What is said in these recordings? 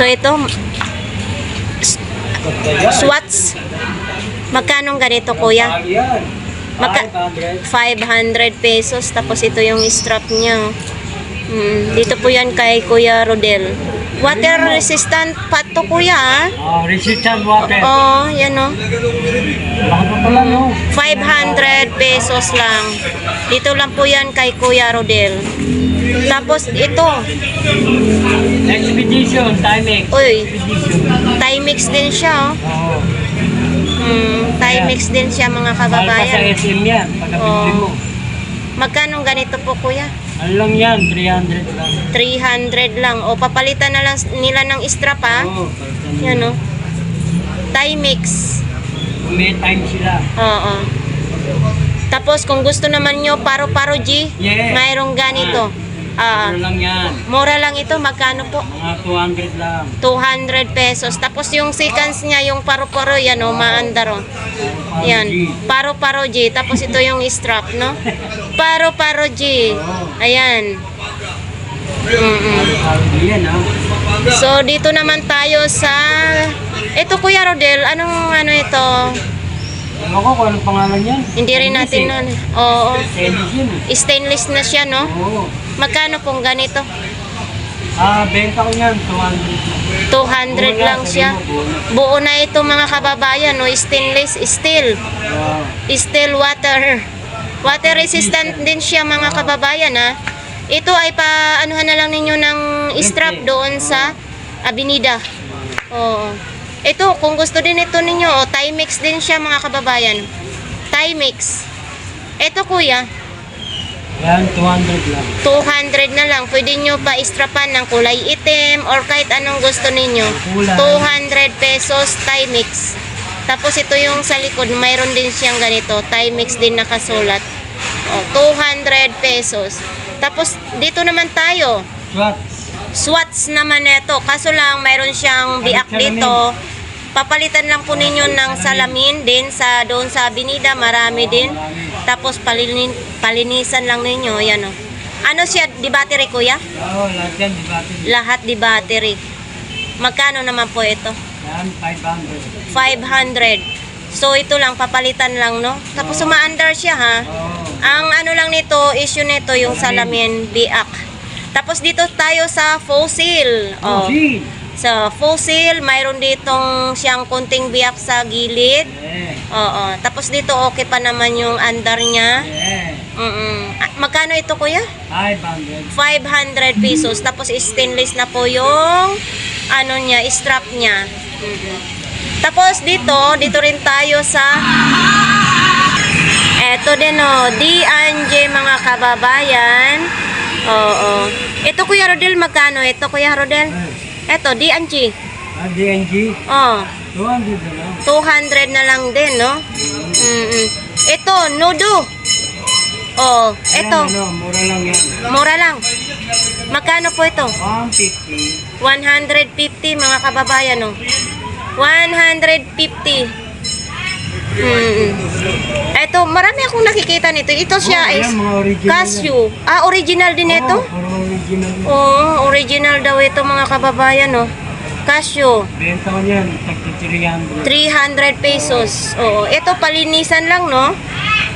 So ito, Swats. Magkano ganito kuya? Magka 500. 500 pesos. Tapos ito yung strap niya. Mm, dito po yan kay Kuya Rodel. Water resistant pa to kuya. Oh, resistant water. Oh, yan oh. Pala no. 500 pesos lang. Dito lang po yan kay Kuya Rodel. Tapos ito, Expedition, timing. uy. Timex din siya oh. Oo. Hmm, Timex din siya mga Mahal pa sa kababayan. SM yan. Pagkabili Oo. mo. Magkano ganito po kuya? Ano lang yan? 300 lang. 300 lang. O papalitan na lang nila ng strap ha. Oo. palitan mo. Yan o. Timex. May time sila. Oo. Tapos kung gusto naman nyo paro-paro G, Yeah. mayroong ganito. Ah, Ano lang yan? mura lang ito. Magkano po? Mga 200 lang. 200 pesos. Tapos yung seconds niya, yung paro-paro, yan o, maandar o. Parang Yan. Paro-paro G. Tapos ito yung strap, no? Paro-paro G. Ayan. Mm-mm. Parang G yan ha. So, dito naman tayo sa... Ito, Kuya Rodel, anong ano ito? Ewan ko kung anong pangalan yan. Hindi rin natin Stainless nun. Oo. eh. Stainless yun eh. Stainless na siya, no? Oo. Magkano pong ganito? Ah, benta ko yan. 200. 200 lang siya. Buo na ito mga kababayan, no? Stainless steel. Oo. Steel water. Water resistant din siya mga kababayan, ha? Ito ay pa anuhan na lang ninyo ng strap doon sa Avenida. Oo. Ito, kung gusto din ito ninyo, oh, Timex din siya mga kababayan. Timex. Ito kuya, Yan, 200 lang. 200 na lang. Pwede nyo pa istrapan ng kulay itim or kahit anong gusto ninyo. Kulay. 200 pesos Timex. Tapos ito yung sa likod, mayroon din siyang ganito. Timex din nakasulat. Oh, 200 pesos. Tapos dito naman tayo. Swat. Swats naman ito. Kaso lang, mayroon siyang biak dito. Papalitan lang po ninyo ng salamin din sa doon sa Avenida, marami din. Tapos palinin, palinisan lang ninyo, yan o. Ano siya, di battery kuya? Oo, lahat yan, di ba? Lahat di battery. Magkano naman po ito? Yan, 500. 500. So ito lang, papalitan lang, no? Tapos umaandar siya, ha? Oo. Ang ano lang nito, issue nito, yung salamin, biak. Tapos dito tayo sa fossil. Oh, Oh. see? Sa fossil, mayroon ditong siyang kunting biyak sa gilid. Yeah. Oo. Tapos dito okay pa naman yung andar niya. Yeah. Mm ah, Magkano ito kuya? 500. 500 pesos. Tapos stainless na po yung ano niya, strap niya. Mm-mm. Tapos dito, dito rin tayo sa Eto din oh, D&J mga kababayan. Oo. Ito Kuya Rodel, magkano? Ito Kuya Rodel? Eto, D&J. Ah, DNG? Oh, 200 na lang. 200 na lang din, no? Mm Ito, nudo. Oh, ito, Ayan, ano, mura lang yan. mura lang. Magkano po ito? 150. 150 mga kababayan, no? 150. Mm. Ito, marami akong nakikita nito. Ito siya Oh, is ayan, Casio. Ah, original din ito? Oo, puro original yan. Oo, original daw ito mga kababayan, no? Casio. Benta ko yan, tagti 300. 300 pesos. Oo, ito palinisan lang, no?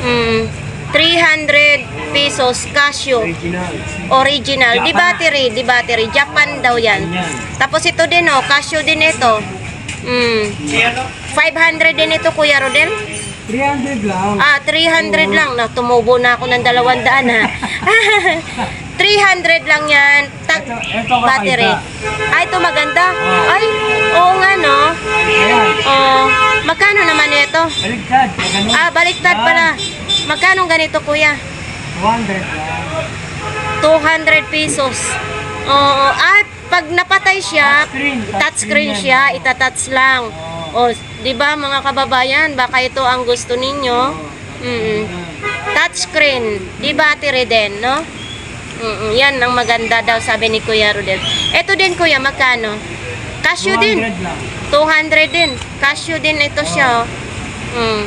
Mm. 300 pesos Casio. Original. Original. Di battery, di battery. Japan daw yan. Yan. Tapos ito din, oh. Casio din ito. Mm. 500 din ito, Kuya Rodel. 300 lang. Ah, 300 lang. Na, tumubo na ako ng 200 ha. 300 lang yan. Tag Ito- ito battery. Ah, ito maganda. Oh. Ay, oo nga no. Ayan. Oh, magkano naman ito? Baliktad. Ganun. Ah, baliktad Yan. pala. Magkano ganito, kuya? 200 lang. 200 pesos. Oo. At pag napatay siya, Touchscreen. touchscreen yan. siya, itatouch lang. O, di ba mga kababayan, baka ito ang gusto ninyo. Mm Touchscreen, di battery din, no? Mm Yan ang maganda daw sabi ni Kuya Rodel. Ito din kuya, magkano? Casio din. 200 lang. 200 din. Casio din ito siya. Oh. Mm.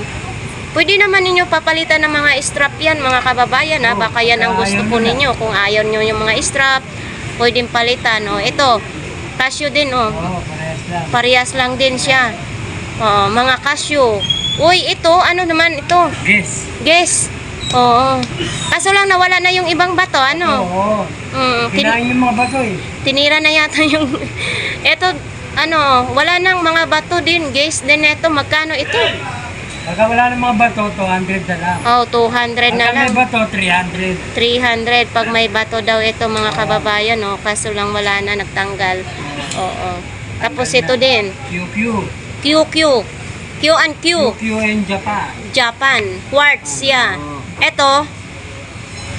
Pwede naman ninyo papalitan ng mga strap yan, mga kababayan. Ha? Oh, Baka yan ang gusto po nila. ninyo. Kung ayaw nyo yung mga strap, pwedeng palitan. Oh. Ito, Casio din, oh. Oo, parehas lang. Parehas lang din siya. Oo, mga Casio. Uy, ito, ano naman ito? Yes. Guess. Oo. Kaso lang nawala na yung ibang bato, ano? Oo. Mm, tin- Kinain yung mga bato eh. tinira na yata yung... ito, ano, wala nang mga bato din. Guess din ito. Magkano ito? Pagka wala ng mga bato, 200 na lang. Oh, 200 na Pagka may lang. bato, 300. 300 pag may bato daw ito mga kababayan, no? Kaso lang wala na nagtanggal. Oo. Tapos ito din, QQ. QQ. Q and Q. QQ in Japan. Japan. Quartz, yeah. Oo. Ito,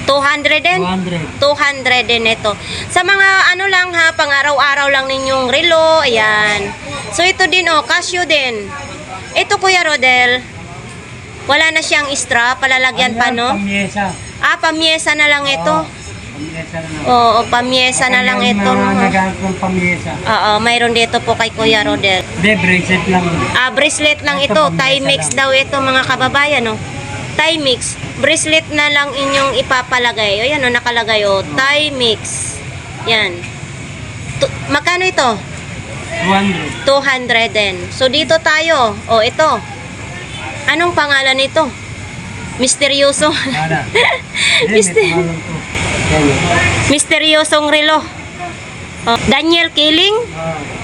200 din. 200. 200 din ito. Sa mga ano lang ha, pang araw-araw lang ninyong relo, ayan. So ito din oh, Casio din. Ito Kuya Rodel, wala na siyang straw, palalagyan pa no? Pamyesa. Ah, pamyesa na lang ito. Lang. Oo, pamyesa na lang ito. mga no? Naghanap ng pamyesa. Oo, mayroon dito po kay Kuya Rodel. Hindi, bracelet lang. Ah, bracelet lang Ito, ito. lang. daw ito mga kababayan, no? Timex. Bracelet na lang inyong ipapalagay. O yan, o, nakalagay, o. Timex. Yan. Tu- magkano ito? 200. 200 din. So, dito tayo. O, ito. Anong pangalan nito? Misteryoso. Mister-. Yan. Misteryosong relo. O, Daniel Killing?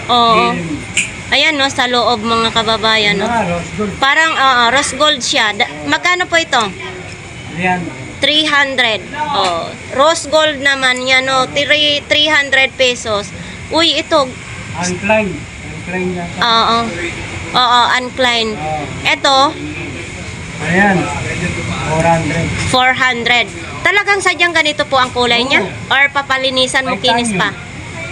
Oo. Ayan, no, sa loob mga kababayan, no? Parang oo, rose gold siya. Da- magkano po ito? Yan. 300. Oh, rose gold naman yan, no? Three- 300 pesos. Uy, ito. Uncline. Uncline yata. Oo. Oo, uncline. Ito, ayan. 400. 400. Talagang sadyang ganito po ang kulay niya? Or papalinisan mo kinis pa?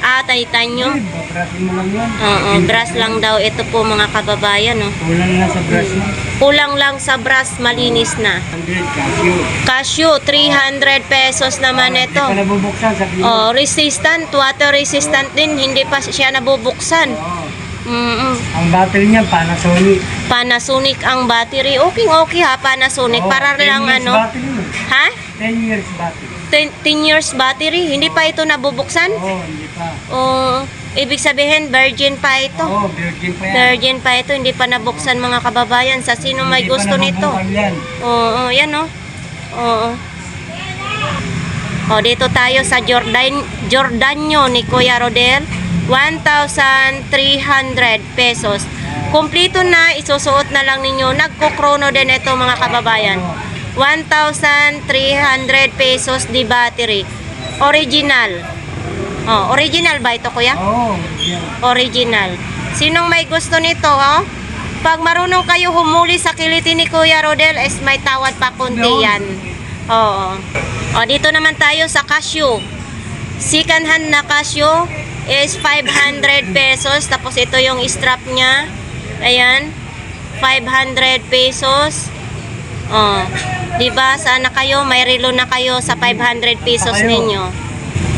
Ah, titanium. Ay, babrasin mo lang. Oo, brass lang daw ito po mga kababayan, no? Kulang na sa brush mo. Kulang lang sa brass, malinis na. 100 Casio. Casio, 300 pesos naman ito. Hindi pa nabubuksan sa mo. Oh, resistant, water resistant din, hindi pa siya nabubuksan. Oo. Mm Ang battery niya, Panasonic. Panasonic ang battery. Okay, okay ha, Panasonic. Oo, Para 10 lang ano. Battery. yun. Ha? 10 years battery. 10, 10 years battery. Hindi pa ito nabubuksan? Oo, hindi pa. Oh, ibig sabihin, virgin pa ito. Oo, virgin pa yan. Virgin pa ito, hindi pa nabuksan mga kababayan. Sa sino may Hindi pa gusto nito? nabubuksan Yan. Oo, yan oh. Oo. O, dito tayo sa Jordan, Jordanyo ni Kuya Rodel. 1,300 pesos. Kumplito na, isusuot na lang ninyo. Nagkukrono din ito mga kababayan. 1,300 pesos di battery. Original. Oh, original ba ito kuya? Oo, yan. original. Sinong may gusto nito, oh? Pag marunong kayo humuli sa kiliti ni Kuya Rodel, is may tawad pa kunti yan. Oo. O, dito naman tayo sa Casio. Second hand na Casio is 500 pesos. Tapos ito yung strap niya. Ayan. 500 pesos. Oh. 'Di ba? Sana kayo may relo na kayo sa 500 pesos Kayo. ninyo.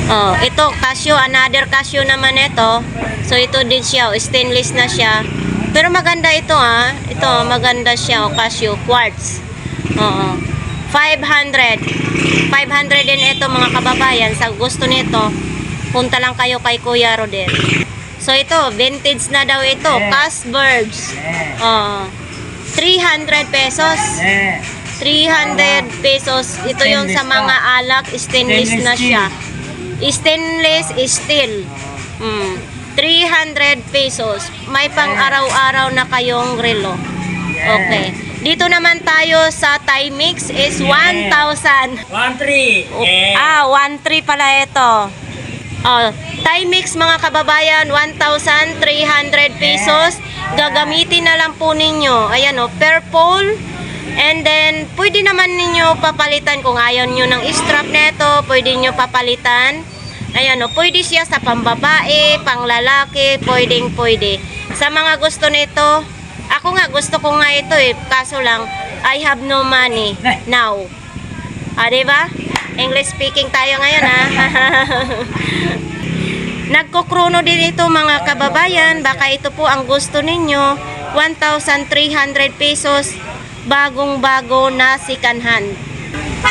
Oh, ito Casio, another Casio naman ito. So ito din siya, oh, stainless na siya. Pero maganda ito ah. Ito maganda siya, oh, Casio quartz. Oo. 500. 500 din ito mga kababayan. Sa gusto nito, punta lang kayo kay Kuya Rodel. So ito, vintage na daw ito. Yeah. Cashbirds. Yeah. Oh. 300 pesos. Yeah. 300 pesos. Ito yung sa mga alak, stainless na siya. Stainless steel. Mm. 300 pesos. May pang araw-araw na kayong relo. Okay. Dito naman tayo sa Timex is Yeah. 1,000. 1-3. Ah, 1,3 pala ito. Oh, Timex mga kababayan, 1,300 pesos. Gagamitin na lang po ninyo. Ayan oh, per pole. And then, pwede naman ninyo papalitan kung ayaw nyo ng strap nito, pwede nyo papalitan. Ayan o, pwede siya sa pambabae, panglalaki, pwedeng pwede. Sa mga gusto nito, ako nga gusto ko nga ito eh, kaso lang, I have no money now. Ah, di ba? English speaking tayo ngayon ha. Nagkokrono din ito mga kababayan, baka ito po ang gusto ninyo, 1,300 pesos, bagong-bago na sikanhan.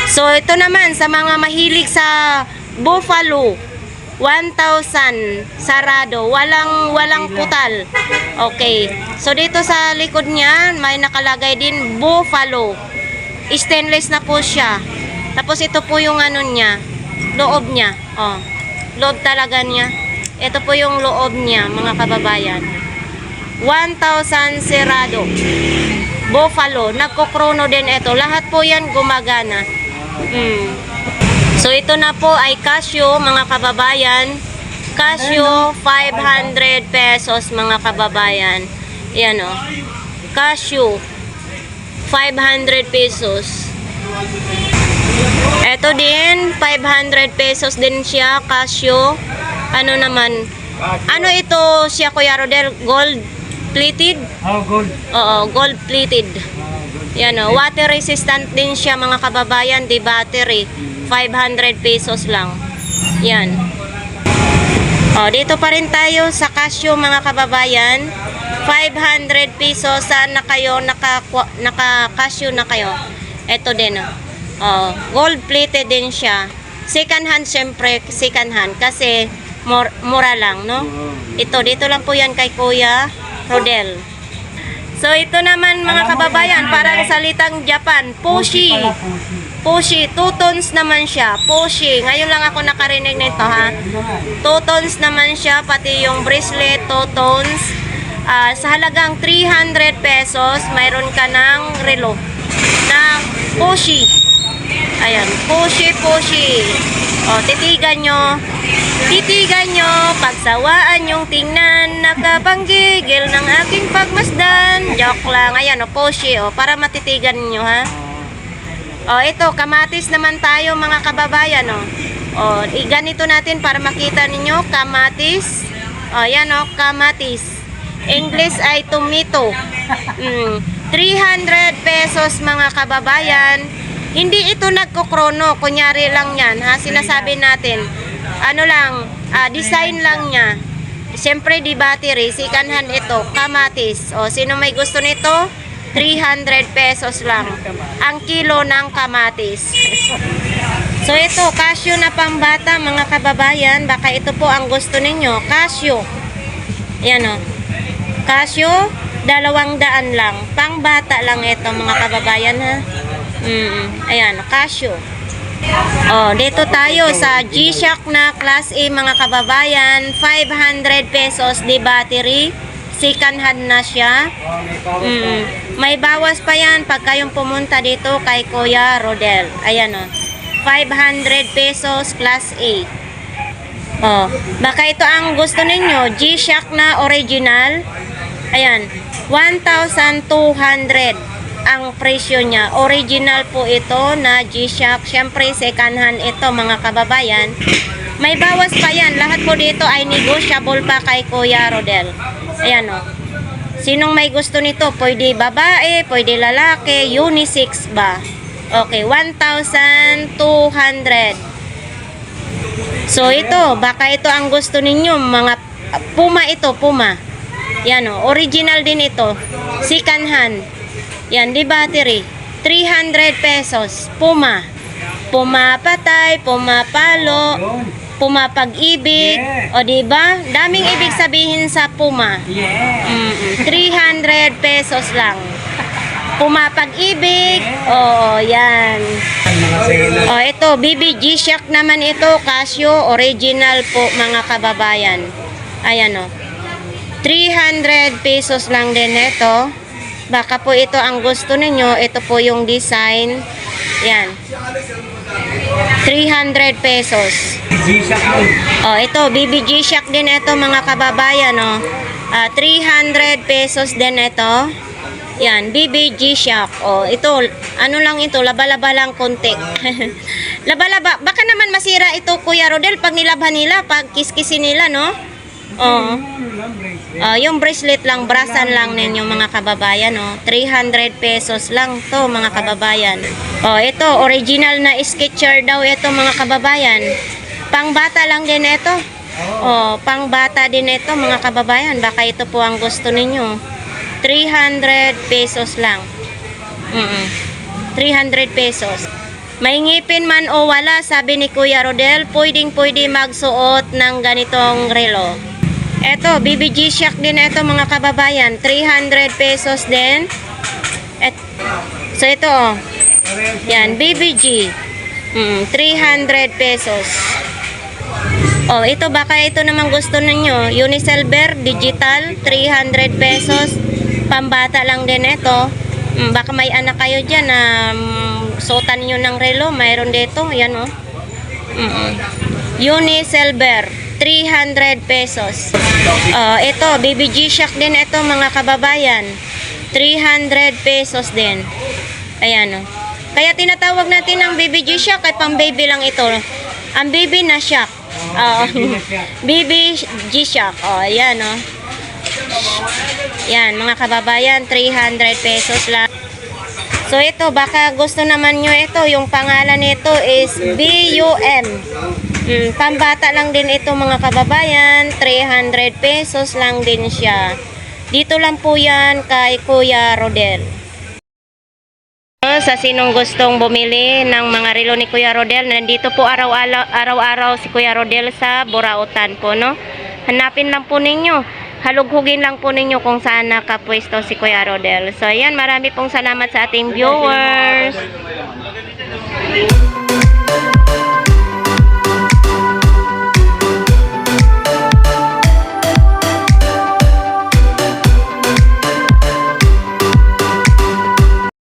So ito naman sa mga mahilig sa buffalo, 1,000 sarado, walang walang putal. Okay. So dito sa likod niya, may nakalagay din buffalo. Stainless na po siya. Tapos ito po yung ano niya, loob niya. Oh. Loob talaga niya. Ito po yung loob niya, mga kababayan. 1,000 serado. Buffalo. Nagkokrono din ito. Lahat po yan gumagana. Mm. So ito na po ay Casio mga kababayan. Casio 500 pesos mga kababayan. Yan o. Casio 500 pesos. Ito din 500 pesos din siya Casio. Ano naman? Ano ito siya Kuya Rodel? Gold plated? Oh, gold. Oo, gold plated. Ah, gold. Yan o, water resistant din siya mga kababayan, di battery. 500 pesos lang. Yan. O, dito pa rin tayo sa Casio mga kababayan. 500 pesos. Saan na kayo? Naka, naka Casio na kayo. Ito din o. O, gold plated din siya. Second hand syempre, second hand. Kasi mur- mura lang, no? Ito, dito lang po yan kay Kuya Rodel. So ito naman mga kababayan, parang salitang Japan, Pushi. Pushi, 2 tons naman siya. Pushi, ngayon lang ako nakarinig nito ha. 2 tons naman siya, pati yung bracelet, 2 tons. Ah, sa halagang 300 pesos, mayroon ka ng relo na Pushi. Ayan, Pushi, Pushi. O, titigan nyo. Titigan nyo, pagsawaan yung tingnan, nakapanggigil ng aking pagmasdan. Joke lang. Ayan, o, Pushi, o, para matitigan nyo, ha. O, ito, kamatis naman tayo, mga kababayan, o. O, ganito natin para makita ninyo, kamatis. O, yan, o, kamatis. English ay tomato. Mm, 300 pesos, mga kababayan. Hindi ito nagkokrono, kunyari lang yan, ha, sinasabi natin. Ano lang, ah, design lang niya. Siyempre, di battery, second hand ito, kamatis. O, sino may gusto nito? 300 pesos lang. Ang kilo ng kamatis. so, ito, cashew na pambata, mga kababayan. Baka ito po ang gusto ninyo. Cashew. Yan o. Cashew, dalawang daan lang. Pangbata lang ito, mga kababayan, ha. Mm, ayan, cashew. Oh, dito tayo sa G-Shock na Class A mga kababayan, 500 pesos di battery. Second hand na siya. Mm, may bawas pa yan pag kayong pumunta dito kay Kuya Rodel. Ayan oh. 500 pesos Class A. Oh, baka ito ang gusto ninyo, G-Shock na original. Ayan, 1,200 ang presyo niya. Original po ito na G-Shock. Siyempre, second hand ito mga kababayan. May bawas pa yan. Lahat po dito ay negotiable pa kay Kuya Rodel. Ayan o. Sinong may gusto nito? Pwede babae, pwede lalaki, unisex ba? Okay, 1,200. So ito, baka ito ang gusto ninyo, mga Puma ito, Puma. Yan o, original din ito. Second hand. Yan, di battery. 300 pesos. Puma. Puma patay, Puma palo, Yun. Puma pag-ibig. Yeah. O di ba? Daming ibig sabihin sa Puma. Yeah. Mm, 300 pesos lang. Puma pag-ibig. Oo, yan. O, ito, BBG Shock naman ito, Casio, original po mga kababayan. Ayan o. 300 pesos lang din ito. Baka po ito ang gusto ninyo. Ito po yung design. Yan. 300 pesos. Oh, ito, BBG Shock din ito mga kababayan, oh. Ah, 300 pesos din ito. Yan, BBG Shock. Oh, ito, ano lang ito, laba-laba lang konti. laba-laba. Baka naman masira ito, Kuya Rodel, pag nilabhan nila, pag kiskisin nila, no? Bracelet. Ah, yung bracelet lang, brasan lang ninyo mga kababayan, oh. 300 pesos lang to mga kababayan. Oh, ito, original na sketcher daw ito mga kababayan. Pangbata lang din ito. Oh, pangbata din ito mga kababayan. Baka ito po ang gusto ninyo. 300 pesos lang. Mm 300 pesos. May ngipin man o wala, sabi ni Kuya Rodel, pwedeng pwede magsuot ng ganitong relo. Eto, BBG Shock din ito mga kababayan. 300 pesos din. Et, so ito oh. Yan, BBG. Mm, 300 pesos. Oh, ito baka ito naman gusto ninyo. Unisilver Digital 300 pesos. Pambata lang din ito. Mm, baka may anak kayo diyan na mm, suotan niyo ng relo, mayroon dito. Yan oh. Mm. Unisilver 300 pesos. Oh, ito BBG Shock din ito mga kababayan. 300 pesos din. Ayan oh. Kaya tinatawag natin ang BBG Shock ay pang baby lang ito. Ang baby na shock. Oo. baby G-Shock. Oh, ayan oh. Yan, mga kababayan, 300 pesos lang. So ito, baka gusto naman nyo ito, yung pangalan nito is BUM. Mm, pambata lang din ito mga kababayan, 300 pesos lang din siya. Dito lang po yan kay Kuya Rodel. Sa sinong gustong bumili ng mga relo ni Kuya Rodel, nandito po araw-araw, si Kuya Rodel sa Burautan po, no? Hanapin lang po ninyo. Halughugin lang po ninyo kung saan nakapwesto si Kuya Rodel. So, ayan, marami pong salamat sa ating viewers.